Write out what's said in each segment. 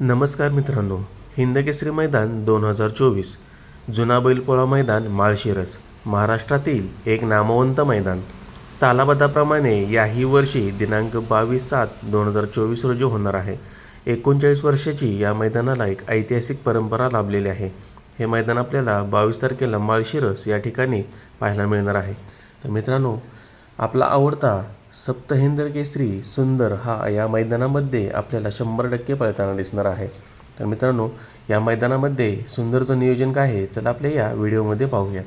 नमस्कार मित्रांनो हिंदकेसरी मैदान दोन हजार चोवीस जुना बैलपोळा मैदान माळशिरस महाराष्ट्रातील एक नामवंत मैदान. सालाबदाप्रमाणे याही वर्षी दिनांक बावीस सात दोन हजार चोवीस रोजी होणार आहे. एकोणचाळीस वर्षाची या मैदानाला एक ऐतिहासिक परंपरा लाभलेली आहे. हे मैदान आपल्याला बावीस तारखेला माळशिरस या ठिकाणी पाहायला मिळणार आहे. तर मित्रांनो आपला आवडता सप्तहेंद्र केसरी सुंदर हा या मैदानामध्ये आपल्याला शंभर टक्के पळताना दिसणार आहे. तर मित्रांनो या मैदानामध्ये सुंदरचं नियोजन काय आहे? चला आपल्या या व्हिडिओमध्ये पाहूया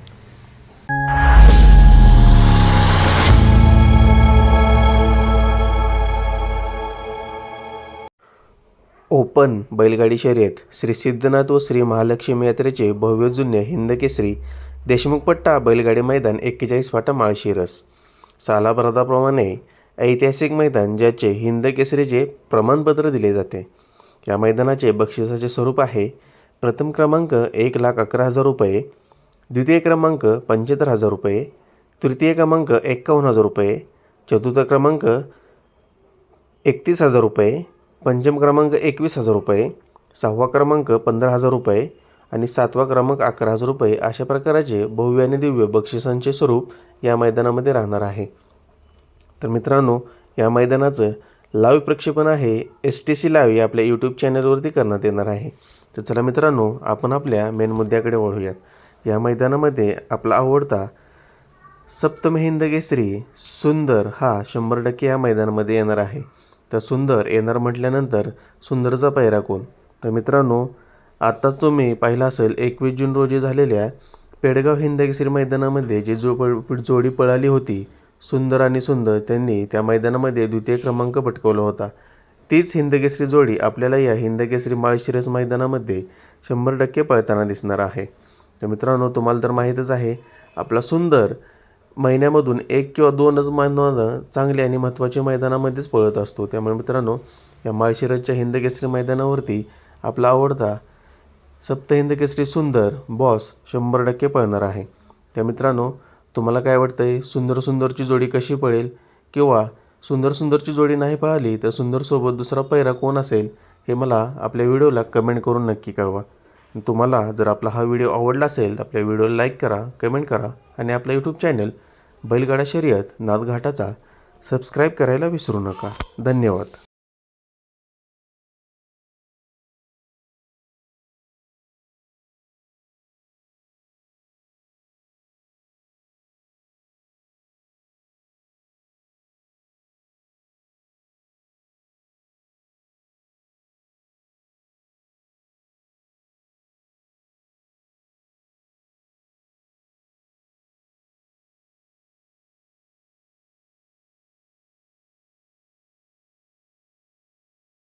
ओपन बैलगाडी शर्यत श्री सिद्धनाथ व श्री महालक्ष्मी यात्रेचे भव्य जुन्य हिंदकेसरी देशमुख पट्टा बैलगाडी मैदान एक्केचाळीस फाटा माळशिरस. सालाभरादाप्रमाणे ऐतिहासिक मैदान ज्याचे हिंदकेसरीचे प्रमाणपत्र दिले जाते. या मैदानाचे बक्षिसाचे स्वरूप आहे प्रथम क्रमांक एक लाख अकरा हजार रुपये द्वितीय क्रमांक पंच्याहत्तर हजार रुपये तृतीय क्रमांक एक्कावन्न हजार रुपये चतुर्थ क्रमांक एकतीस हजार रुपये पंचम क्रमांक एकवीस हजार रुपये सहावा क्रमांक पंधरा हजार रुपये आणि सातवा क्रमांक अकरा हजार रुपये अशा प्रकाराचे भव्य आणि दिव्य बक्षिसांचे स्वरूप या मैदानामध्ये राहणार आहे. तर मित्रांनो या मैदानाचं लाईव्ह प्रक्षेपण आहे एस टी सी लाईव्ह या आपल्या यूट्यूब चॅनलवरती करण्यात येणार आहे. तर चला मित्रांनो आपण आपल्या मेन मुद्द्याकडे वळूयात. या मैदानामध्ये आपला आवडता सप्तमहिंद केसरी सुंदर हा शंभर टक्के या मैदानामध्ये येणार आहे. तर सुंदर येणार म्हटल्यानंतर सुंदरचा पैरा कोण? तर मित्रांनो आत्ताच तुम्ही पाहिला असेल एकवीस जून रोजी झालेल्या पेडगाव हिंदकेसरी मैदानामध्ये जी जो पळ जोडी पळाली होती सुंदर आणि सुंदर त्यांनी त्या मैदानामध्ये द्वितीय क्रमांक पटकवला होता. तीच हिंदकेसरी जोडी आपल्याला या हिंदकेसरी माळशिरस मैदानामध्ये शंभर टक्के पळताना दिसणार आहे. तर मित्रांनो तुम्हाला तर माहीतच आहे आपला सुंदर महिन्यामधून एक किंवा दोनच मैदानं चांगले आणि महत्त्वाच्या मैदानामध्येच पळत असतो. त्यामुळे मित्रांनो या माळशिरसच्या हिंदकेसरी मैदानावरती आपला आवडता सप्तहिंद केसरी सुंदर बॉस शंभर टक्के पळणार आहे. त्या मित्रांनो तुम्हाला काय वाटतं आहे सुंदर सुंदरची जोडी कशी पळेल? किंवा सुंदर सुंदरची जोडी नाही पळाली तर सुंदरसोबत दुसरा पैरा कोण असेल? हे मला आपल्या व्हिडिओला कमेंट करून नक्की कळवा. तुम्हाला जर आपला हा व्हिडिओ आवडला असेल तर आपल्या व्हिडिओला लाईक करा कमेंट करा आणि आपला यूट्यूब चॅनल बैलगाडा शर्यत नादघाटाचा सबस्क्राईब करायला विसरू नका. धन्यवाद.